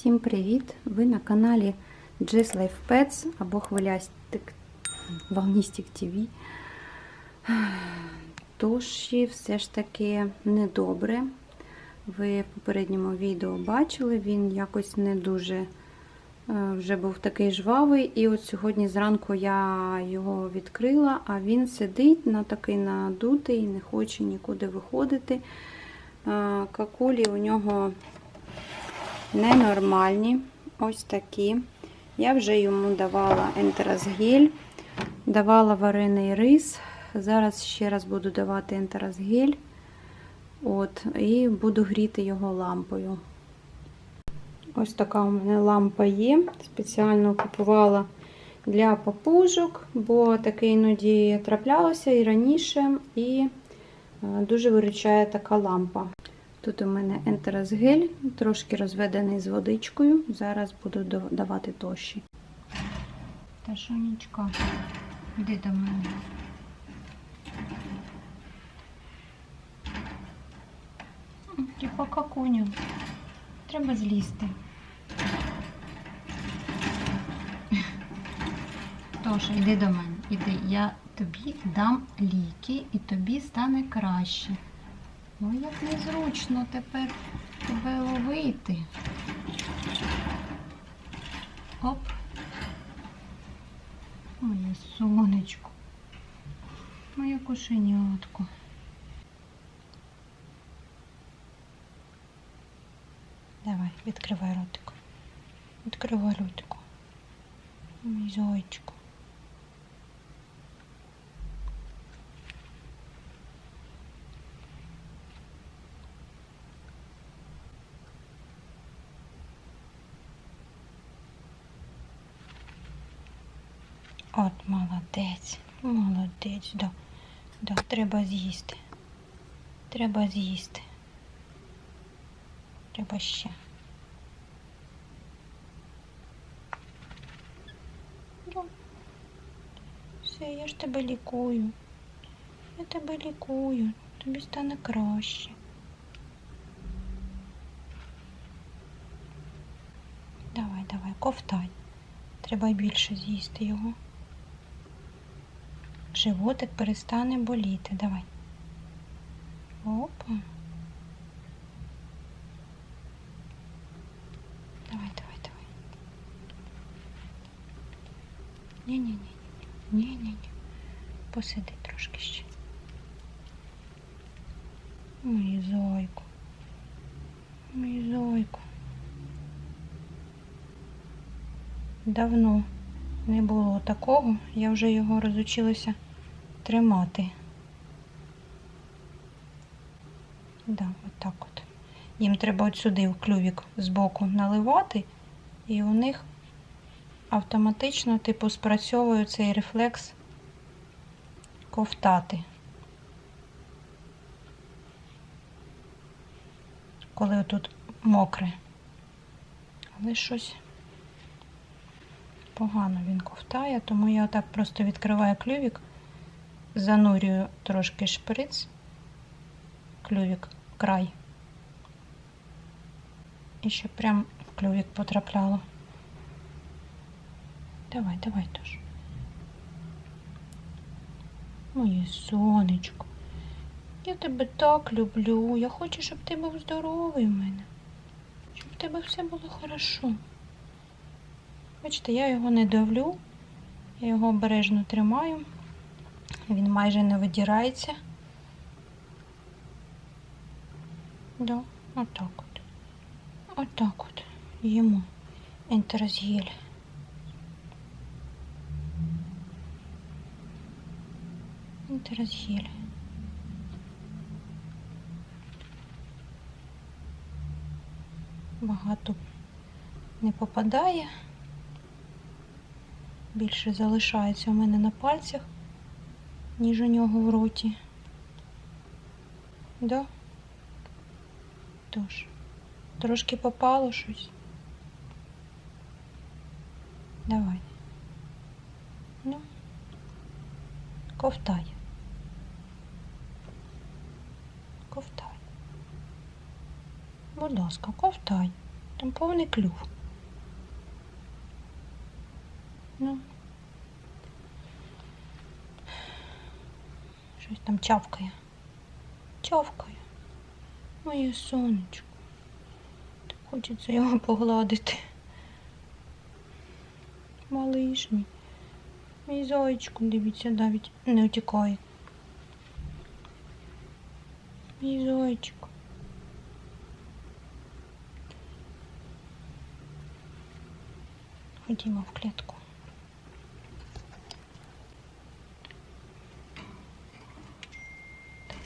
Всім привіт! Ви на каналі Jazz Life Pets або Хвилястик Волністик TV. Тоші все ж таки недобре. Ви в попередньому відео бачили, він якось не дуже е, вже був такий жвавий. І от сьогодні зранку я його відкрила, а він сидить на такий надутий, не хоче нікуди виходити. Е, Какулі у нього ненормальні. Ось такі. Я вже йому давала ентеразгель, давала варений рис. Зараз ще раз буду давати ентеразгель. От, і буду гріти його лампою. Ось така у мене лампа є. Спеціально купувала для папужок, бо таке іноді траплялося і раніше, і дуже виручає така лампа. Тут у мене ентеразгель, трошки розведений з водичкою. Зараз буду давати тощі. Та шонічка, йди до мене. Типа какуню. Треба злізти. Тоша, йди до мене. Іди. Я тобі дам ліки і тобі стане краще. Ой, як незручно тепер тебе ловити. Оп. Моє сонечко. Моє кошенятко. Давай, відкривай ротик. Відкривай ротику. Мій зайчику. От молодець, молодець, да. Да, треба з'їсти. Треба з'їсти. Треба ще. Да. Все, я ж тебе лікую. Я тебе лікую. Тобі стане краще. Давай, давай, ковтай. Треба більше з'їсти його. Животик перестане боліти. Давай. Опа. Давай, давай, давай. Ні-ні-ні. Ні-ні-ні. Посиди трошки ще. Мій зойку. Мій зойку. Давно не було такого, я вже його розучилася тримати. Да, отак от. Їм треба от сюди в клювік збоку наливати, і у них автоматично, типу, спрацьовує цей рефлекс ковтати. Коли тут мокре. Але щось погано він ковтає, тому я отак просто відкриваю клювік, занурюю трошки шприц, клювік, край. І щоб прям в клювік потрапляло. Давай, давай тож. Моє сонечко. Я тебе так люблю. Я хочу, щоб ти був здоровий в мене. Щоб в тебе все було хорошо. Бачите, я його не давлю, я його обережно тримаю, він майже не видірається. Да, отак от. Отак от. Йому ентеразгель. Ентеразгель. Багато не попадає більше залишається у мене на пальцях, ніж у нього в роті. Да? Тож, трошки попало щось. Давай. Ну, ковтай. Ковтай. Будь ласка, ковтай. Там повний клюв. Ну. Щось там чавкає. Чавкає. Моє сонечко. Так хочеться його погладити. Малиш мій. Мій зайчик, дивіться, навіть не утікає. Мій зайчик. Ходімо в клітку. Так,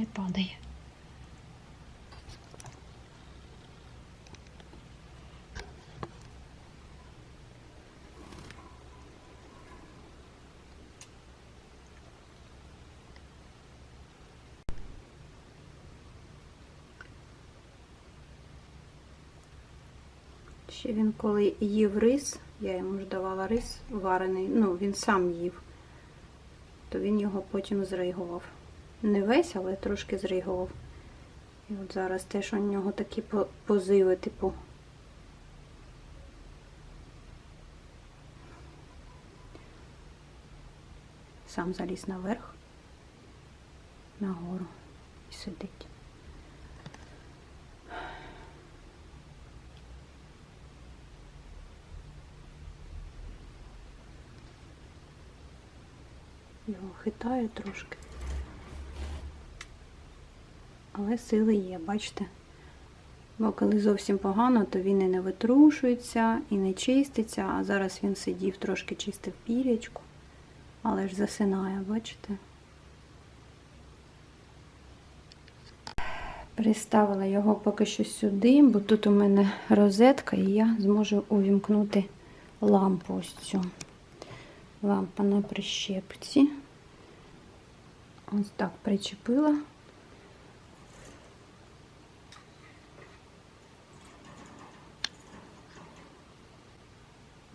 не падає. Ще він коли їв рис, я йому ж давала рис варений, ну він сам їв, то він його потім зригував. Не весь, але трошки зригував. І от зараз теж у нього такі позиви, типу. Сам заліз наверх, нагору і сидить. Його хитає трошки. Але сили є, бачите? Бо коли зовсім погано, то він і не витрушується, і не чиститься, а зараз він сидів, трошки чистив пірячку, але ж засинає, бачите? Приставила його поки що сюди, бо тут у мене розетка, і я зможу увімкнути лампу ось цю. Лампа на прищепці. Ось так причепила.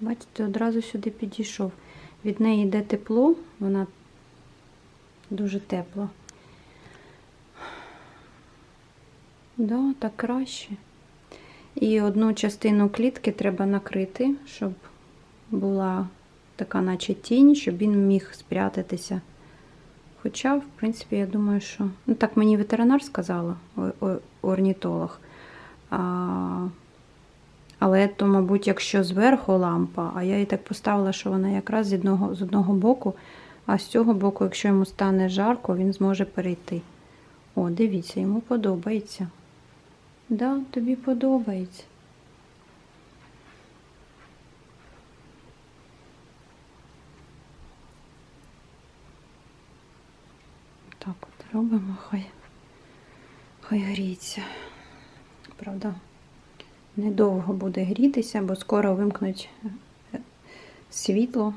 Бачите, одразу сюди підійшов. Від неї йде тепло, вона дуже тепла. Да, так краще. І одну частину клітки треба накрити, щоб була така, наче тінь, щоб він міг спрятатися. Хоча, в принципі, я думаю, що. Ну, так мені ветеринар сказала, орнітолог. А... Але то, мабуть, якщо зверху лампа, а я її так поставила, що вона якраз з одного, з одного боку, а з цього боку, якщо йому стане жарко, він зможе перейти. О, дивіться, йому подобається. Да, тобі подобається. Так от робимо, хай, хай гріється. Правда, недовго буде грітися, бо скоро вимкнуть е, світло.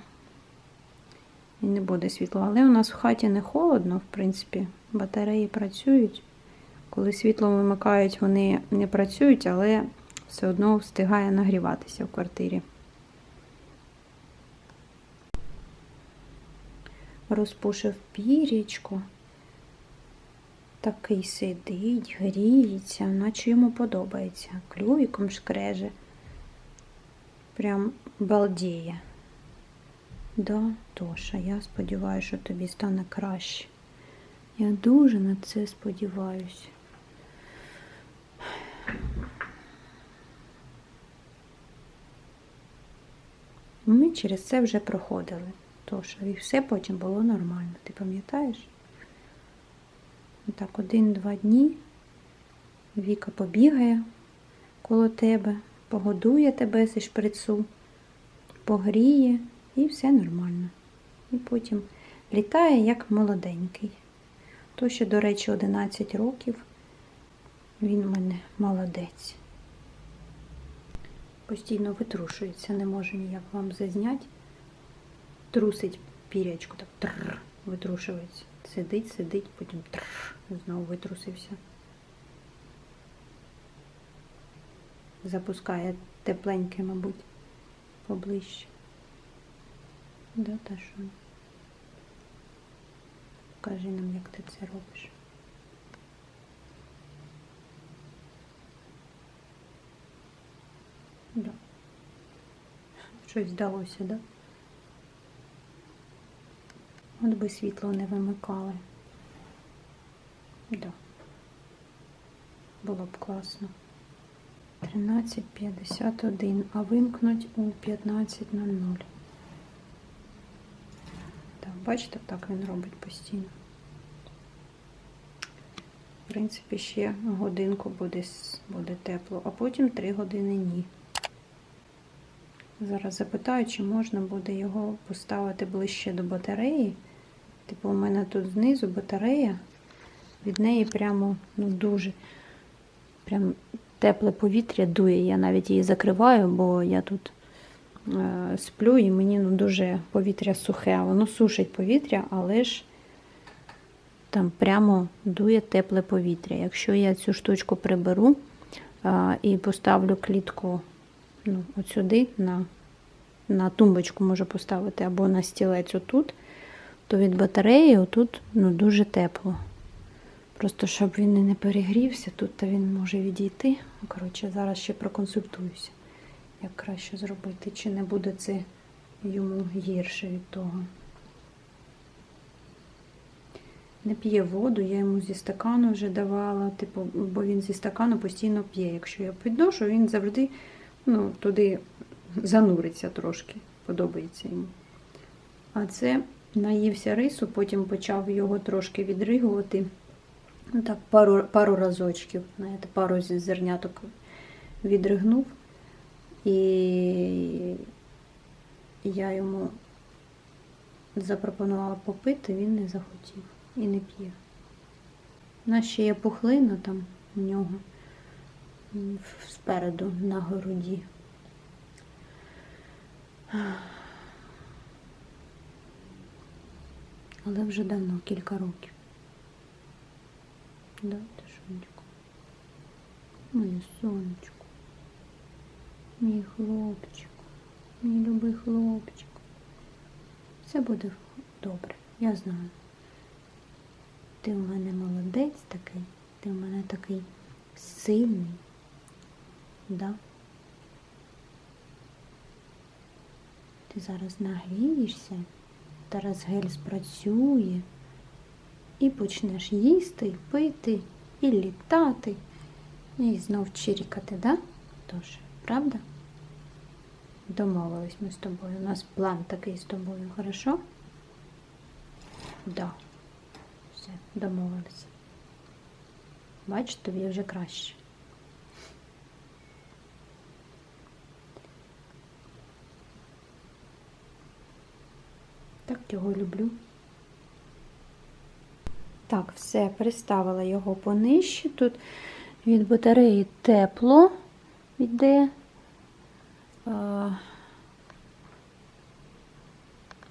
І не буде світла. Але у нас в хаті не холодно, в принципі. Батареї працюють. Коли світло вимикають, вони не працюють, але все одно встигає нагріватися в квартирі. Розпушив пірічку. Такий сидить, гріється, наче йому подобається. Клювіком шкреже. Прям балдіє. Да, Тоша, я сподіваюся, що тобі стане краще. Я дуже на це сподіваюся. Ми через це вже проходили. Тоша, і все потім було нормально. Ти пам'ятаєш? Так, один-два дні Віка побігає коло тебе, погодує тебе зі шприцу, погріє і все нормально. І потім літає як молоденький. То ще, до речі, 11 років. Він у мене молодець. Постійно витрушується, не можу ніяк вам зазняти. Трусить пірячку, так тррр, витрушується. Сидить, сидить, потім трш, знову витрусився. Запускає тепленьке, мабуть, поближче. Да, та що? Покажи нам, як ти це робиш. Да. Щось вдалося, да? От би світло не вимикали. Да. Було б класно. 13.51, а вимкнуть у 15.00. Так, бачите, так він робить постійно. В принципі, ще годинку буде, буде тепло, а потім 3 години ні. Зараз запитаю, чи можна буде його поставити ближче до батареї. Типу, у мене тут знизу батарея, від неї прямо ну, дуже прям тепле повітря дує. Я навіть її закриваю, бо я тут е, сплю і мені ну, дуже повітря сухе. Воно сушить повітря, але ж там прямо дує тепле повітря. Якщо я цю штучку приберу а, і поставлю клітку ну, от сюди, на, на тумбочку можу поставити або на стілець отут, то від батареї отут ну, дуже тепло. Просто щоб він не перегрівся, тут то він може відійти. Ну, Коротше, зараз ще проконсультуюся, як краще зробити, чи не буде це йому гірше від того. Не п'є воду, я йому зі стакану вже давала, типу, бо він зі стакану постійно п'є. Якщо я підношу, він завжди ну, туди зануриться трошки, подобається йому. А це наївся рису, потім почав його трошки відригувати. Ну так, пару, пару разочків, знаєте, пару зерняток відригнув. І я йому запропонувала попити, він не захотів і не п'є. У нас ще є пухлина там у нього спереду на груді. Але вже давно, кілька років. Да, Тишонечко. Моє сонечко. Мій хлопчик. Мій любий хлопчик. Все буде добре, я знаю. Ти в мене молодець такий, ти в мене такий сильний. Да? Ти зараз нагрієшся, зараз гель спрацює і почнеш їсти, пити, і літати, і знов чирікати, да? Тож, правда? Домовились ми з тобою. У нас план такий з тобою, хорошо? Да. Все, домовилися. Бач, тобі вже краще. Так його люблю. Так, все, приставила його понижче. Тут від батареї тепло йде.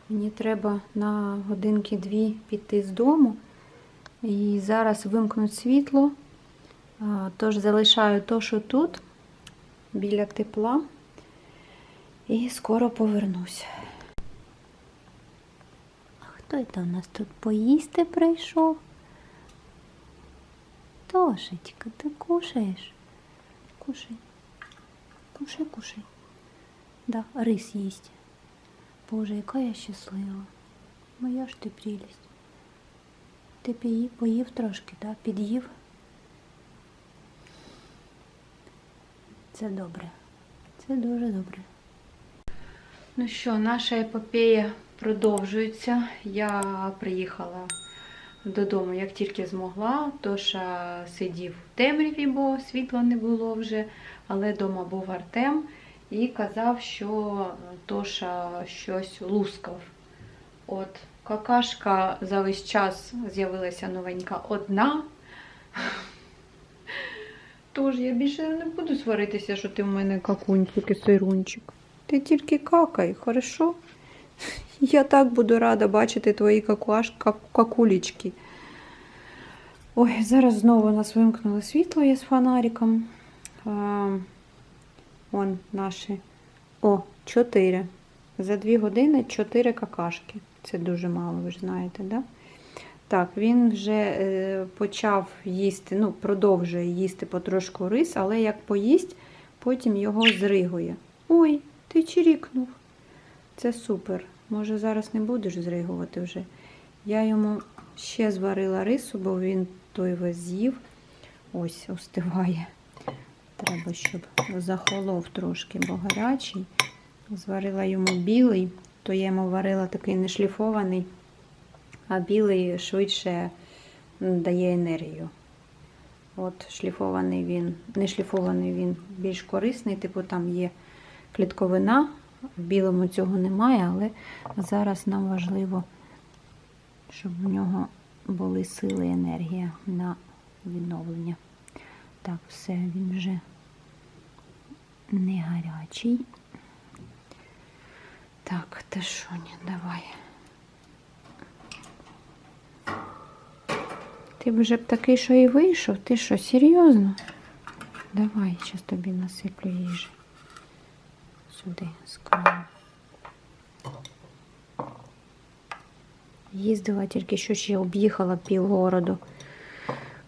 Мені треба на годинки-дві піти з дому. І зараз вимкнуть світло. Тож залишаю то, що тут, біля тепла. І скоро повернусь. Хто це у нас тут поїсти прийшов? Тошечка, ти кушаєш? Кушай. Кушай, кушай. Да, рис їсть. Боже, яка я щаслива. Моя ж ти прелість. Ти пої- поїв трошки, да? Під'їв. Це добре. Це дуже добре. Ну що, наша епопея продовжується. Я приїхала додому, як тільки змогла. Тоша сидів в темряві, бо світла не було вже, але вдома був Артем і казав, що Тоша щось лускав. От, какашка за весь час з'явилася новенька одна. Тож я більше не буду сваритися, що ти в мене какунчик і сирунчик. Ти тільки какай, хорошо? Я так буду рада бачити твої какуаш, как, какулечки. Ой, зараз знову нас вимкнули світло є з фонариком. А, вон наші. О, 4. За 2 години 4 какашки. Це дуже мало, ви ж знаєте, да? Так, він вже е, почав їсти, ну, продовжує їсти потрошку рис, але як поїсть, потім його зригує. Ой, ти чирікнув. Це супер. Може зараз не будеш зригувати вже. Я йому ще зварила рису, бо він той з'їв. Ось остиває. Треба, щоб захолов трошки, бо гарячий. Зварила йому білий, то я йому варила такий нешліфований, а білий швидше дає енергію. От шліфований він, не шліфований він більш корисний, типу там є клітковина, в білому цього немає, але зараз нам важливо, щоб в нього були сили і енергія на відновлення. Так, все, він вже не гарячий. Так, та що ні, давай. Ти б вже б такий, що і вийшов. Ти що, серйозно? Давай, зараз тобі насиплю їжі. Сюди, з. Їздила тільки що ще об'їхала півгороду.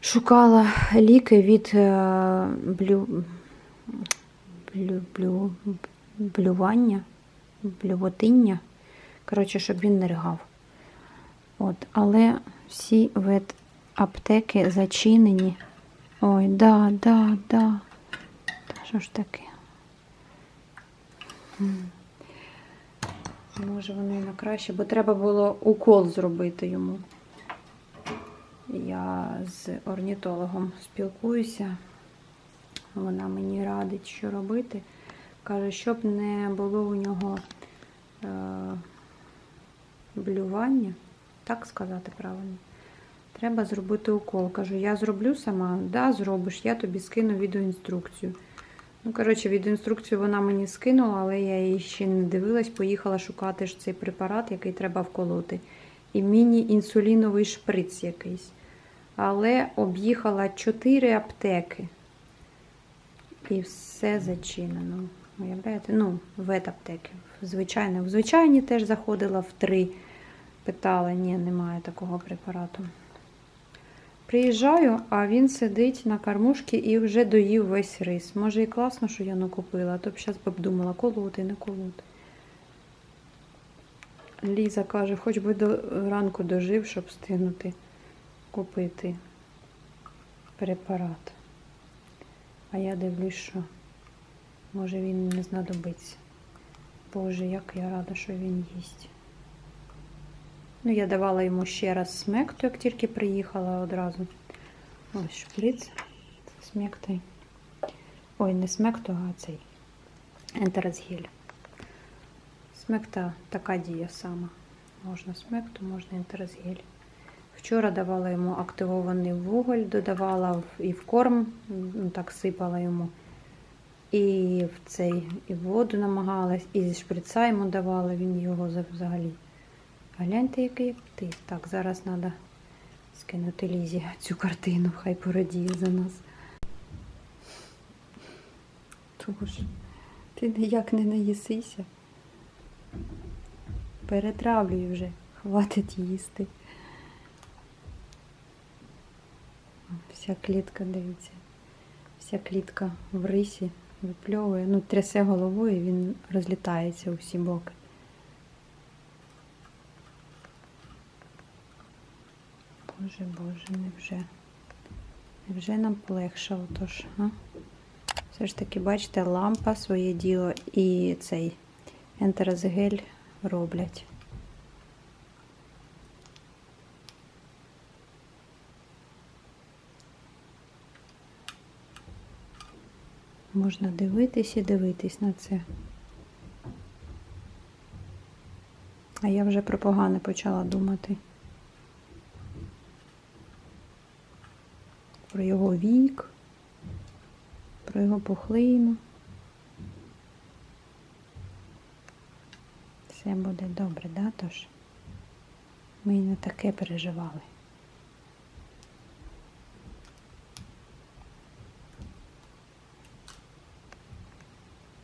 Шукала ліки від е, блю... Блю... Блю... блювання, блювотиння. Коротше, щоб він не ригав. От, але всі вет аптеки зачинені. Ой, да, да, да. Та що ж таке? Може, воно і на краще, бо треба було укол зробити йому. Я з орнітологом спілкуюся. Вона мені радить, що робити. Каже, щоб не було у нього е, блювання, так сказати правильно. Треба зробити укол. Кажу, я зроблю сама, да, зробиш, я тобі скину відеоінструкцію. Ну, коротше, відеоінструкцію вона мені скинула, але я її ще не дивилась, поїхала шукати ж цей препарат, який треба вколоти. І міні-інсуліновий шприц якийсь. Але об'їхала 4 аптеки. І все зачинено. Уявляєте? Ну, ветаптеки. Звичайно, в звичайні теж заходила в три. Питала, ні, немає такого препарату. Приїжджаю, а він сидить на кормушці і вже доїв весь рис. Може і класно, що я накупила, а то б зараз б думала, колоти, не колоти. Ліза каже, хоч би до ранку дожив, щоб встигнути купити препарат. А я дивлюсь, що може він не знадобиться. Боже, як я рада, що він їсть. Ну, я давала йому ще раз смекту, як тільки приїхала одразу. Ось шприц смектой. Ой, не смекту, а цей ентеразгель. Смекта така дія сама. Можна смекту, можна ентеразгель. Вчора давала йому активований вуголь, додавала і в корм, ну, так сипала йому. І в цей і в воду намагалась, і зі шприца йому давала, він його взагалі. Гляньте, який птиць. Так, зараз треба скинути Лізі цю картину, хай порадіє за нас. Тож, ти ніяк не наїсися. Перетравлюй вже, хватить їсти. Вся клітка, дивіться, вся клітка в рисі випльовує, ну, трясе головою, і він розлітається у всі боки. Боже, Боже, невже? Невже нам полегшало тож, а? Все ж таки, бачите, лампа своє діло і цей ентерозгель роблять. Можна дивитись і дивитись на це. А я вже про погане почала думати. Про його вік, про його пухлину. Все буде добре, да, тож? Ми і не таке переживали.